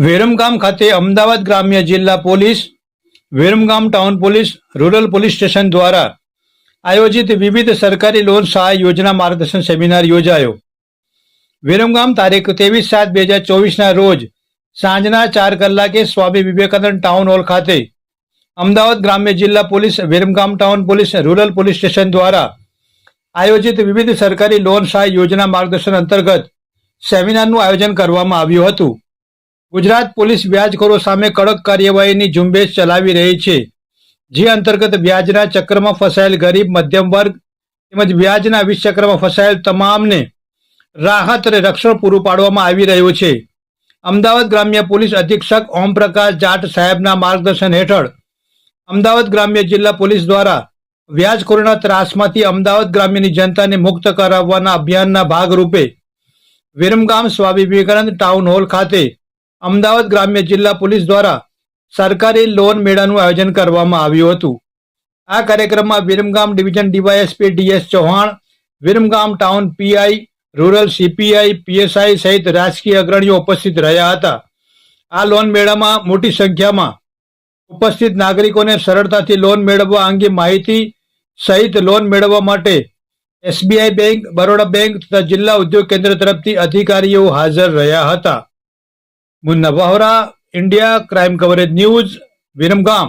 વિરમગામ ખાતે અમદાવાદ ગ્રામ્ય જિલ્લા police, Viramgam town police, rural police station દ્વારા આયોજિત વિવિધ સરકારી લોન સહાય યોજના માર્ગદર્શન સેમિનાર યોજાયો. વિરમગામ તારીખ ત્રેવીસ સાત બે હજાર ચોવીસના રોજ સાંજના ચાર કલાકે સ્વામી વિવેકાનંદ ટાઉન હોલ ખાતે અમદાવાદ ગ્રામ્ય જિલ્લા police, Viramgam town police, rural police station દ્વારા આયોજિત વિવિધ સરકારી લોન સહાય યોજના માર્ગદર્શન અંતર્ગત સેમિનારનું આયોજન કરવામાં આવ્યું હતું. ગુજરાત પોલીસ વ્યાજખોરો સામે કડક કાર્યવાહીની ઝુંબેશ ચલાવી રહી છે. જે અંતર્ગત વ્યાજના ચક્રમાં ફસાયેલ ગરીબ, મધ્યમ વર્ગ તેમજ વ્યાજના ચક્રમાં ફસાયેલ તમામને રાહત અને રક્ષણ પૂરું પાડવામાં આવી રહ્યું છે. અમદાવાદ ગ્રામ્ય પોલીસ અધિક્ષક ઓમપ્રકાશ જાટ સાહેબના માર્ગદર્શન હેઠળ અમદાવાદ ગ્રામ્ય જિલ્લા પોલીસ દ્વારા વ્યાજખોરોના ત્રાસમાંથી અમદાવાદ ગ્રામ્યની જનતાને મુક્ત કરાવવાના અભિયાનના ભાગરૂપે વિરમગામ સ્વામી વિવેકાનંદ ટાઉન હોલ ખાતે અમદાવાદ ગ્રામ્ય જિલ્લા પોલીસ દ્વારા સરકારી લોન મેળાનું આયોજન કરવામાં આવ્યું હતું. આ કાર્યક્રમમાં Viramgam division DYSP DS Chauhan, Viramgam town PI, rural CPI, PSI સહિત રાજકીય અગ્રણીઓ ઉપસ્થિત રહ્યા હતા. આ લોન મેળામાં મોટી સંખ્યામાં ઉપસ્થિત નાગરિકોને સરળતાથી લોન મેળવવા અંગે માહિતી સહિત લોન મેળવવા માટે એસબીઆઈ બેંક, બરોડા બેંક તથા જિલ્લા ઉદ્યોગ કેન્દ્ર તરફથી અધિકારીઓ હાજર રહ્યા હતા. Munna Vohra India crime coverage news Viramgam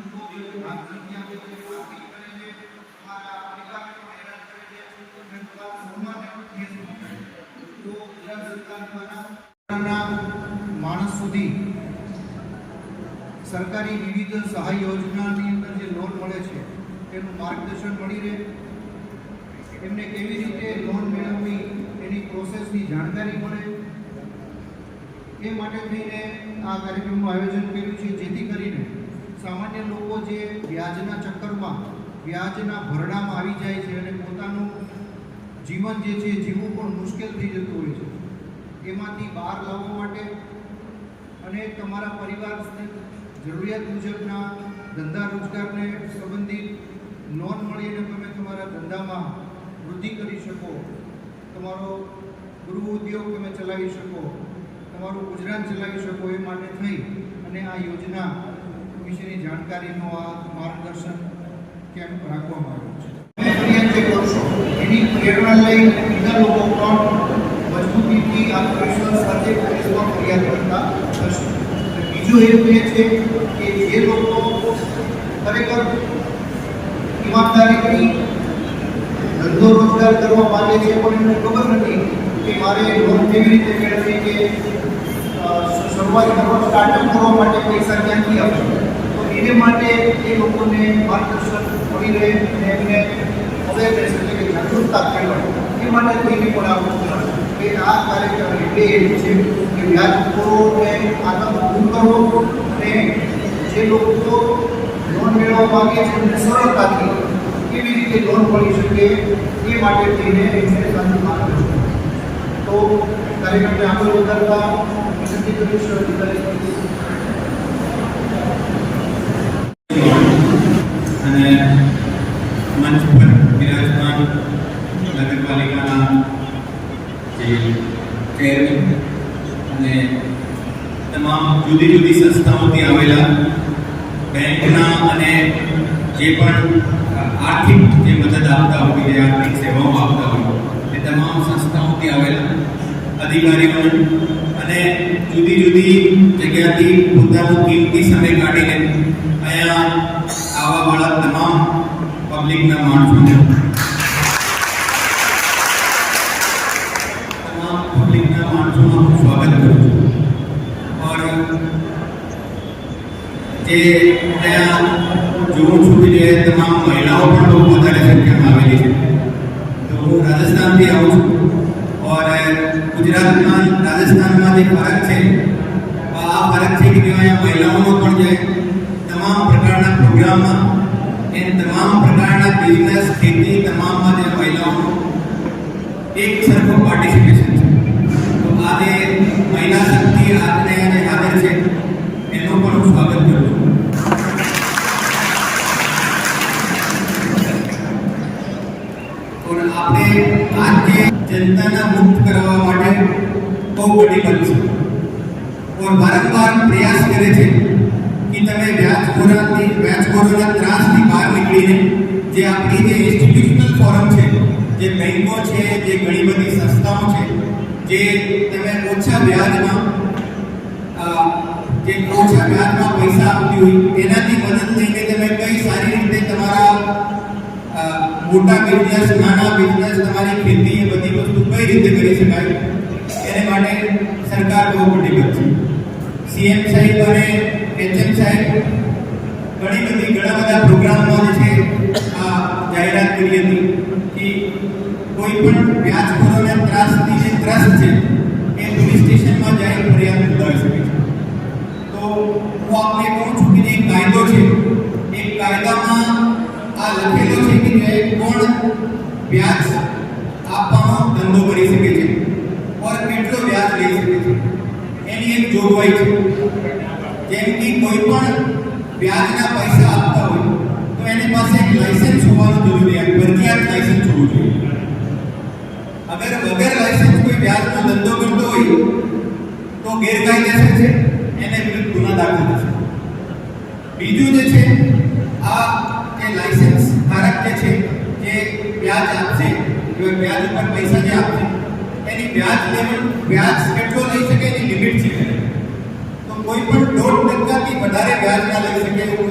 માણસ સુધી સરકારી વિવિધ સહાય યોજનાની અંદર જે લોન મળે છે, તેનું માર્ગદર્શન મળી રહે. એમને કેવી રીતે લોન મેળવવી, એની પ્રોસેસની જાણકારી મળે. એ માટે થઈને આ કાર્યક્રમનું આયોજન કર્યું છે, જેથી કરીને સામાન્ય લોકો જે વ્યાજના ચક્કરમાં, વ્યાજના ભરડામાં આવી જાય છે અને પોતાનું જીવન જે છે, જીવવું પણ મુશ્કેલ થઈ જતું હોય છે. એમાંથી બહાર લાવવા માટે અને તમારા પરિવાર જરૂરિયાત મુજબના ધંધા રોજગારને સંબંધિત લોન મળીને તમે તમારા ધંધામાં વૃદ્ધિ કરી શકો. તમારો ગૃહ ઉદ્યોગ તમે ચલાવી શકો. તમારું ગુજરાન ચલાવી શકો એ માટે થઈ. અને આ યોજના વિશેની જાણકારીનો આ માર્ગદર્શન કેમ્પ રાખવામાં આવ્યો છે. એની પ્રેરણા લઈ બીજા લોકો પણ મજબૂતીથી આત્મવિશ્વાસ સાથે પોલીસમાં ફરિયાદ કરતા થશે અને બીજું એવું એ છે કે જે લોકો ખરેખર ઈમાનદારીથી ધંધો રોજગાર કરવા માંગે છે પણ એમને ખબર નથી કે મારે લોન કેવી રીતે મેળવવી કે અ, શરૂઆત કરવા સ્ટાર્ટઅપ કરવા માટે પૈસા ક્યાંથી આપવા તો એને માટે એ લોકોને માર્ગદર્શન મળી રહે અને એમને અવેરનેસ એટલે કે જાગૃતતા કહેવાય એ માટે થઈને પણ આ વસ્તુ કે આ કાર્યક્રમ એટલે એવું છે કે વ્યાજખોરોને આતંક દૂર કરવો અને જે લોકો લોન મેળવવા માંગે છે એમને સરળતાથી કેવી રીતે લોન મળી શકે એ માટે થઈને એમને સાચું માર્ગદર્શન તો કાર્યક્રમને આગળ વધારવા વિનંતી કરીશ અધિકારી અને મંચ પર બિરાજમાન નગરપાલિકાના અને તમામ જુદી જુદી સંસ્થાઓથી આવેલા બેંકના અને જે પણ આર્થિક જે મદદ આપતા હોય, જે આર્થિક સેવાઓ આપતા હોય, એ તમામ સંસ્થાઓથી આવેલા અધિકારીઓ અને જુદી જુદી જગ્યાથી પોતાનો કિંમતી સમય કાઢીને અહીંયા આવવા વાળા તમામ પબ્લિકના માણસોને જે અહીંયા જોઉં છું કે જે તમામ મહિલાઓ પણ બહુ વધારે સંખ્યામાં આવેલી છે તો હું રાજસ્થાનથી આવું છું ઓર ગુજરાતમાં રાજસ્થાનમાં જે ફરક છે આ ફરક છે કે જો અહીંયા મહિલાઓનો પણ જે તમામ પ્રકારના પ્રોગ્રામમાં એ તમામ પ્રકારના બિઝનેસ ખેતી તમામમાં જે મહિલાઓનો એક સરખો પાર્ટિસિપેશન બહુ કટિબદ્ધ છે और વારંવાર પ્રયાસ કરે છે કે તમે વ્યાજખોરાથી વ્યાજખોરોના ત્રાસથી બહાર નીકળીને જે આપણી જે ઇન્સ્ટિટ્યુશનલ ફોરમ છે જે બેંકો છે જે ઘણી બધી સંસ્થાઓ છે જે તમે ઓછા વ્યાજમાં અ, જે ઓછા વ્યાજમાં પૈસા આપતી હોય એનાથી મદદ લઈને તમે કઈ સારી રીતે તમારા અ, મોટા બિઝનેસ નાના બિઝનેસ તમારી ખેતી એ બધી વસ્તુ કઈ રીતે કરી શકાય એને માટે સરકાર બહુ કટિબદ્ધ છે સીએમ સાહેબ અને એચએમ સાહેબ ઘણી બધી ઘણા બધા પ્રોગ્રામમાં જે છે આ જાહેરાત કરી હતી કે કોઈ પણ વ્યાજખોરોને ત્રાસથી જે ત્રસ્ત છે એ પોલીસ સ્ટેશનમાં જઈને ફરિયાદ નોંધાવી શકે છે તો હું આપને કહું છું કે જે કાયદો છે એ કાયદામાં આ લખેલો છે કે જે કોણ વ્યાજ આપવાનો ધંધો કરી શકે છે ઓર એની એક જોગવાઈ છે. જેમ કે કોઈ પણ વ્યાજના પૈસા આપતા હોય, તો એની પાસે એક લાયસન્સ હોવાનું જરૂરી ફરજિયાત લાયસન્સ હોવું જોઈએ. અગર વગર લાયસન્સ કોઈ વ્યાજનો ધંધો કરતો હોય, તો ગેરકાયદેસર છે. એને વિરુદ્ધ ગુના દાખલ બીજું જે છે, આ જે લાયસન્સ ધારક જે છે, જે વ્યાજ આપશે વ્યાજ ઉપર પૈસા જે આપશે એની વ્યાજ લેવલ વ્યાજ કેટલો લઈ શકે એની લિમિટ છે તો કોઈ પણ દોઢ ટકાથી વધારે વ્યાજ ના લઈ શકે એવું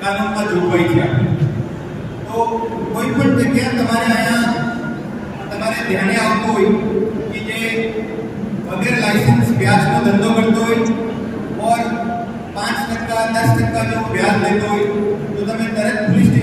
કાનૂનમાં જોગવાઈ છે તો કોઈ પણ જગ્યા તમારે અહીંયા તમારે ધ્યાને આવતું હોય કે જે વગર લાયસન્સ વ્યાજનો ધંધો કરતો હોય ઓર પાંચ ટકા દસ ટકા જો વ્યાજ લેતો હોય તો તમે તરત પોલીસ